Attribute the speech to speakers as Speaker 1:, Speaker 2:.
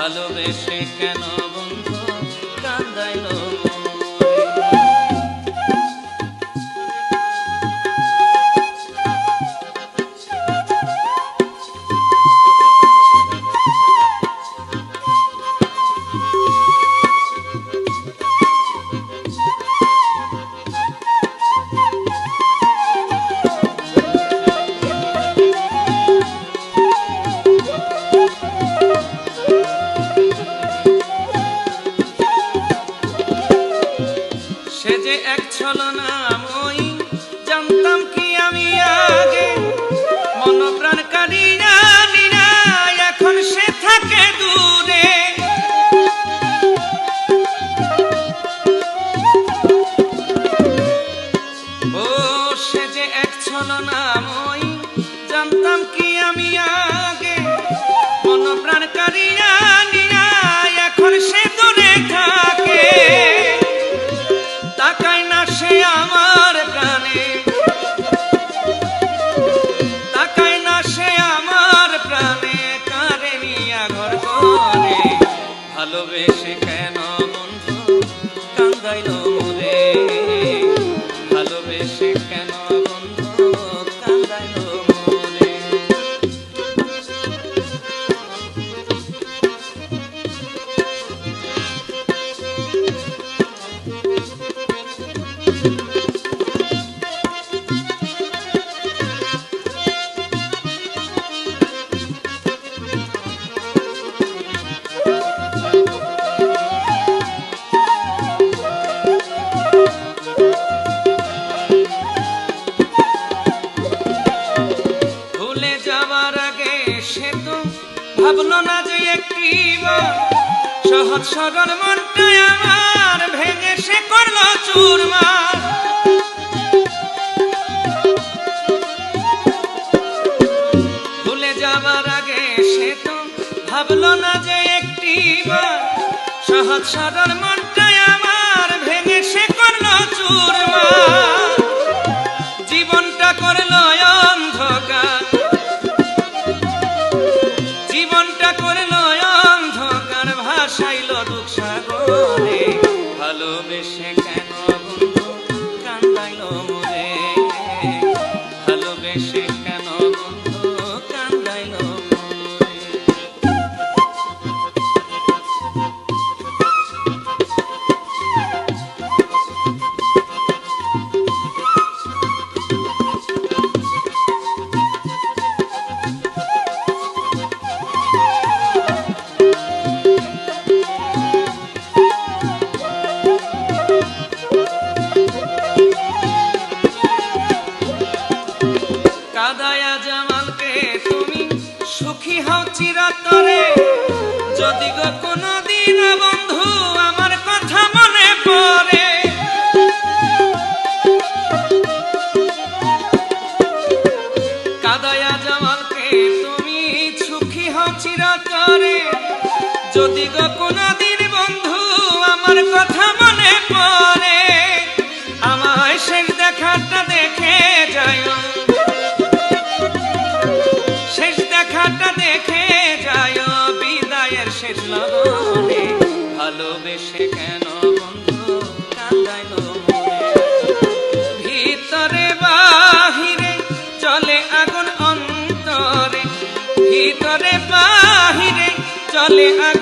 Speaker 1: ভালোবেসে কেন মননা ভাবলো না যে একটি সহজ সরল মনটাই আমার ভেঙে সে করল ভুলে যাবার আগে সে তো ভাবলো না যে একটি সহজ সরল মনটা Deixei কাদায়া জামালকে তুমি সুখী হও চিরতরে। যদি গো কোনদিন বন্ধু আমার কথা মনে পড়ে। কাদায়া জামালকে তুমি সুখী হও চিরতরে। যদি গো Vale,